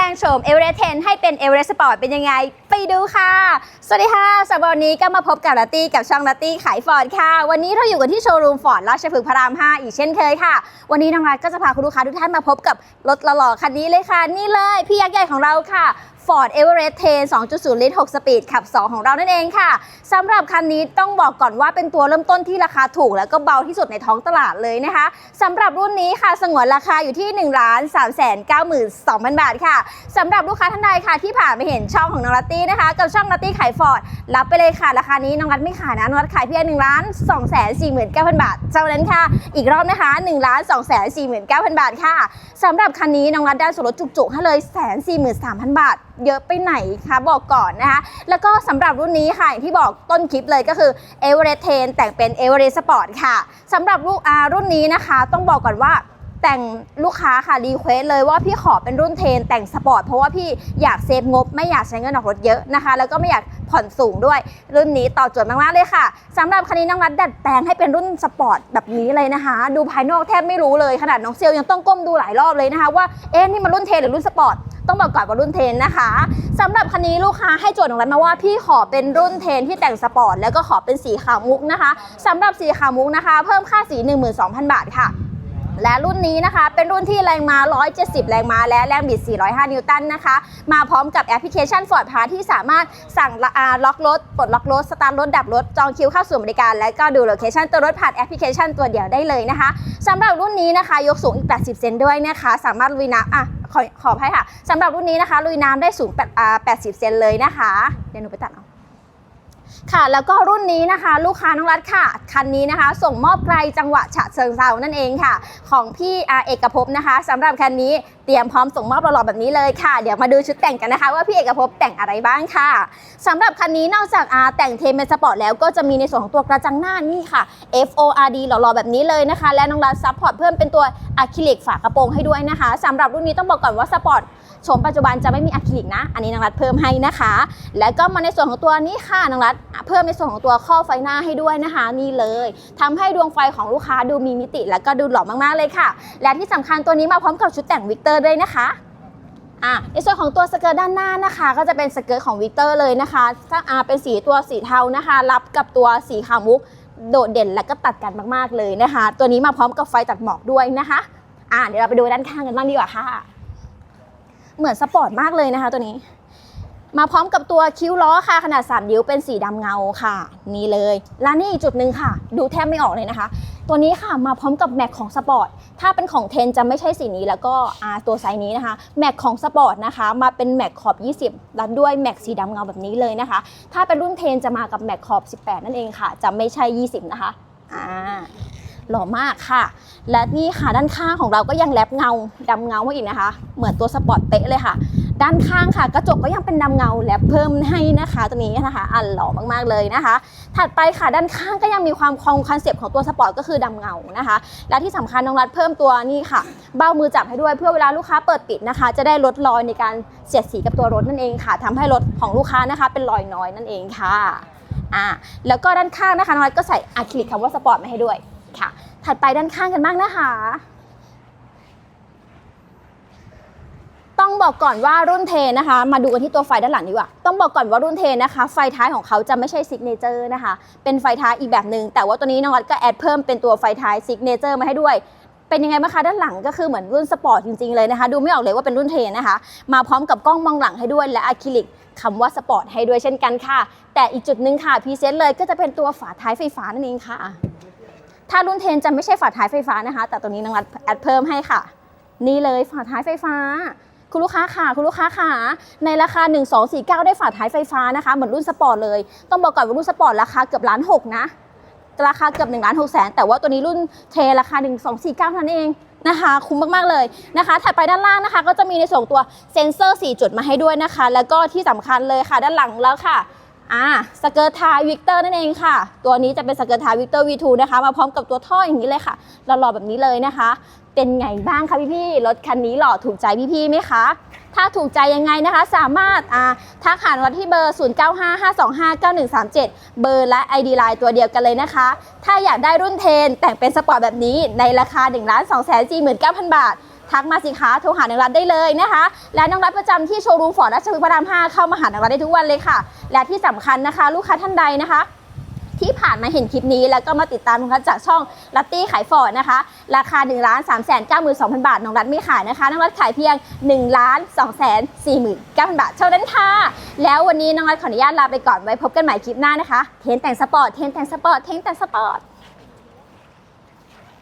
ลงโฉมเอเวอเรสต์10ให้เป็นเอเวอเรสต์สปอร์ตเป็นยังไงไปดูค่ะ สวัสดีค่ะสำหรับวันนี้ก็มาพบกับลัตตี้กับช่องลัตตี้ขายฟอร์ดค่ะ วันนี้เราอยู่กันที่โชว์รูมฟอร์ดราชพฤกษ์พระราม 5 อีกเช่นเคยค่ะ วันนี้น้องรัฐก็จะพาคุณลูกค้าทุกท่านมาพบกับรถหล่อๆคันนี้เลยค่ะ นี่เลยพี่ยักษ์ใหญ่ของเราค่ะ Ford Everest t 2.0 ลิตร 6 สปีดขับ 2 ของเรานั่นเองค่ะสำหรับคันนี้ต้องบอกก่อนว่าเป็นตัวเริ่มต้นที่ราคาถูก แล้วก็เบาที่สุดในท้องตลาดเลยนะคะสำหรับรุ่นนี้ค่ะสงวนราคาอยู่ที่1 3 9 2 0 0 0 บาทค่ะสำหรับลูกค้าท่านใดค่ะที่ผ่านไปเห็นช่องของนรัตตีนะคะ กับช่องลัตตี้ขายฟอร์ดรับไปเลยค่ะ ราคานี้น้องรัตไม่ขายนะน้องรัตขายเพียง1ล้าน2 4 9 0 0 0บาทเท่านั้นค่ะ อีกรอบนะคะ1ล้าน2 4 4 9 0 0 0บาทค่ะสำหรับคันนี้น้องรัตได้ส่วนลดจุกๆให้เลยแสนสี่หมื่นสามพันบาทเยอะไปไหนคะบอกก่อนนะคะ แล้วก็สำหรับรุ่นนี้ค่ะอย่างที่บอกต้นคลิปเลยก็คือ e v e r e s t 10แต่งเป็น e v e r e s t Sport ค่ะสำหรับลูกอารุ่นนี้นะคะ ต้องบอกก่อนว่า แต่งลูกค้าค่ะรีเควสเลยว่าพี่ขอเป็นรุ่นเทนแต่งสปอร์ตเพราะว่าพี่อยากเซฟงบ ไม่อยากใช้เงินออกรถเยอะนะคะ แล้วก็ไม่อยากผ่อนสูงด้วย รุ่นนี้ตอบโจทย์มากๆเลยค่ะสำหรับคันนี้น้องรัดดัดแปลงให้เป็นรุ่นสปอร์ตแบบนี้เลยนะคะ ดูภายนอกแทบไม่รู้เลยขนาดน้องเซลยังต้องก้มดูหลายรอบเลยนะคะว่าเอ๊ะนี่มันรุ่นเทนหรือรุ่นสปอร์ตต้องบอกก่อนว่ารุ่นเทนนะคะสำหรับคันนี้ลูกค้าให้โจทย์ของรัฐมาว่าพี่ขอเป็นรุ่นเทนที่แต่งสปอร์ตแล้วก็ขอเป็นสีขาวมุกนะคะสำหรับสีขาวมุกนะคะ เพิ่มค่าสี 12,000 บาทค่ะ และรุ่นนี้นะคะ เป็นรุ่นที่แรงม้า 170 แรงม้า และแรงบิด 405 นิวตันนะคะ มาพร้อมกับแอปพลิเคชัน Ford Pass ที่สามารถสั่งล็อกรถ ปลดล็อกรถ สตาร์ทรถ ดับรถ จองคิวเข้าสู่บริการ และก็ดูโลเคชันตัวรถผ่านแอปพลิเคชันตัวเดียวได้เลยนะคะสำหรับรุ่นนี้นะคะ ยกสูงอีก 80 เซนด้วยนะคะ สามารถลุยน้ำอะขอขออภัยค่ะสำหรับรุ่นนี้นะคะลุยน้ำได้สูง8อ่า80เซนเลยนะคะ เดี๋ยวหนูไปตัดเอา ค่ะ แล้วก็รุ่นนี้นะคะ ลูกค้าน้องรัฐค่ะ คันนี้นะคะ ส่งมอบไกลจังหวะฉะเชิงเซานั่นเองค่ะ ของพี่อาเอกภพนะคะสำหรับคันนี้เตรียมพร้อมส่งมอบหล่อๆแบบนี้เลยค่ะ เดี๋ยวมาดูชุดแต่งกันนะคะ ว่าพี่เอกภพแต่งอะไรบ้างค่ะสำหรับคันนี้นอกจากอาแต่งเทมเป็นสปอร์ตแล้วก็จะมีในส่วนของตัวกระจังหน้านี่ค่ะ F O R D หล่อๆแบบนี้เลยนะคะ และน้องรัฐซัพพอร์ตเพิ่มเป็นตัวอะคริลิกฝากระโปรงให้ด้วยนะคะสำหรับรุ่นนี้ต้องบอกก่อนว่าสปอร์ต โฉมปัจจุบันจะไม่มีอะคริลิกนะ อันนี้นางรัดเพิ่มให้นะคะ แล้วก็มาในส่วนของตัวนี้ค่ะนางรัดเพิ่มในส่วนของตัวข้อไฟหน้าให้ด้วยนะคะ นี่เลยทำให้ดวงไฟของลูกค้าดูมีมิติ และก็ดูหล่อมากๆเลยค่ะ และที่สำคัญตัวนี้มาพร้อมกับชุดแต่งวิกเตอร์ด้วยนะคะอะในส่วนของตัวสเกิร์ตด้านหน้านะคะ ก็จะเป็นสเกิร์ตของวิกเตอร์เลยนะคะถ้าอ่าเป็นสีตัวสีเทานะคะ รับกับตัวสีขาวมุก โดดเด่นและก็ตัดกันมากๆเลยนะคะ ตัวนี้มาพร้อมกับไฟตัดหมอกด้วยนะคะอะเดี๋ยวเราไปดูด้านข้างกันบ้างดีกว่าค่ะ เหมือนสปอร์ตมากเลยนะคะตัวนี้ มาพร้อมกับตัวคิ้วล้อค่ะขนาด 3 นิ้วเป็นสีดำเงาค่ะ นี่เลยและนี่อีกจุดหนึ่งค่ะ ดูแทบไม่ออกเลยนะคะ ตัวนี้ค่ะมาพร้อมกับแม็กของสปอร์ตถ้าเป็นของเทนจะไม่ใช่สีนี้แล้วก็ตัวไซส์นี้นะคะแม็กของสปอร์ตนะคะ มาเป็นแม็กขอบ 20แล้วด้วยแม็กสีดำเงาแบบนี้เลยนะคะ ถ้าเป็นรุ่นเทนจะมากับแม็กขอบ 18 นั่นเองค่ะ จะไม่ใช่ 20 นะคะอ่า หล่อมากค่ะ และนี่ค่ะด้านข้างของเราก็ยังแลบเงาดำเงามาอีกนะคะ เหมือนตัวสปอร์ตเป๊ะเลยค่ะ ด้านข้างค่ะ กระจกก็ยังเป็นดำเงาแลบเพิ่มให้นะคะตัวนี้นะคะ อันหล่อมากๆเลยนะคะ ถัดไปค่ะด้านข้างก็ยังมีความคงคอนเซปต์ของตัวสปอร์ตก็คือดำเงานะคะ และที่สำคัญน้องรัดเพิ่มตัวนี่ค่ะ เบ้ามือจับให้ด้วยเพื่อเวลาลูกค้าเปิดปิดนะคะ จะได้ลดรอยในการเสียดสีกับตัวรถนั่นเองค่ะทำให้รถของลูกค้านะคะ เป็นรอยน้อยนั่นเองค่ะอ่าแล้วก็ด้านข้างนะคะน้องรัดก็ใส่อะคริลิกคำว่าสปอร์ตมาให้ด้วย ค่ะ ถัดไปด้านข้างกันบ้างนะคะ ต้องบอกก่อนว่ารุ่นเทนะคะ มาดูกันที่ตัวไฟด้านหลังดีกว่า ต้องบอกก่อนว่ารุ่นเทนะคะ ไฟท้ายของเขาจะไม่ใช่ซิกเนเจอร์นะคะ เป็นไฟท้ายอีกแบบหนึ่งแต่ว่าตัวนี้น้องวัดก็แอดเพิ่มเป็นตัวไฟท้ายซิกเนเจอร์มาให้ด้วยเป็นยังไงบ้างคะด้านหลังก็คือเหมือนรุ่นสปอร์ตจริงๆเลยนะคะ ดูไม่ออกเลยว่าเป็นรุ่นเทนะคะ มาพร้อมกับกล้องมองหลังให้ด้วยและอะคริลิกคำว่าสปอร์ตให้ด้วยเช่นกันค่ะ แต่อีกจุดหนึ่งค่ะพรีเซนต์เลยก็จะเป็นตัวฝาท้ายไฟฟ้านั่นเองค่ะ ถ้ารุ่นเทนจะไม่ใช่ฝาท้ายไฟฟ้านะคะ แต่ตัวนี้น้องรัดแอดเพิ่มให้ค่ะ นี่เลยฝาท้ายไฟฟ้า คุณลูกค้าค่ะ คุณลูกค้าค่ะ ในราคา 1249 ได้ฝาท้ายไฟฟ้านะคะ เหมือนรุ่นสปอร์ตเลย ต้องบอกก่อนว่ารุ่นสปอร์ตราคาเกือบล้านหกนะ ราคาเกือบ1ล้าน6แสนแต่ว่าตัวนี้รุ่นเทราคา 1249เท่านั้นเองนะคะคุ้มมาก ๆ เลยนะคะถัดไปด้านล่างนะคะ ก็จะมีในส่วนตัวเซ็นเซอร์ 4 จุดมาให้ด้วยนะคะ แล้วก็ที่สำคัญเลยค่ะ ด้านหลังแล้วค่ะ อ่าสเกิร์ตทายวิกเตอร์นั่นเองค่ะ ตัวนี้จะเป็นสเกิร์ตทายวิกเตอร์ V2 นะคะ มาพร้อมกับตัวท่ออย่างนี้เลยค่ะหล่อๆแบบนี้เลยนะคะ เป็นไงบ้างคะพี่ๆรถคันนี้หล่อถูกใจพี่ๆไหมคะถ้าถูกใจยังไงนะคะ สามารถอ่าทักหาเราที่เบอร์ 0955259137 เบอร์และ ID Line ตัวเดียวกันเลยนะคะ ถ้าอยากได้รุ่นเทนแต่งเป็นสปอร์ตแบบนี้ในราคา 1 2 4 9 0 0 0 บาท ทักมาสิคะโทรหาหน้องรัฐได้เลยนะคะ และน้องรัฐประจำที่โชว์รูมฟอร์ดราชพฤกษ์พระราม5เข้ามาหาหน้องรัฐได้ทุกวันเลยค่ะ และที่สำคัญนะคะ ลูกค้าท่านใดนะคะที่ผ่านมาเห็นคลิปนี้แล้วก็มาติดตามน้องรัฐจากช่องลัตตี้ขายฟอร์ดนะคะ ราคา1ล้าน3 9 2 0 0 0 บาทน้องรัฐไม่ขายนะคะน้องรัฐขายเพียง1ล้าน2 4 9 0 0 0 บาทเท่านั้นค่ะ แล้ววันนี้น้องรัฐขออนุญาตลาไปก่อนไว้พบกันใหม่คลิปหน้านะคะ เทนแต่งสปอร์ตเทนแต่งสปอร์ตเทนแต่งสปอร์ต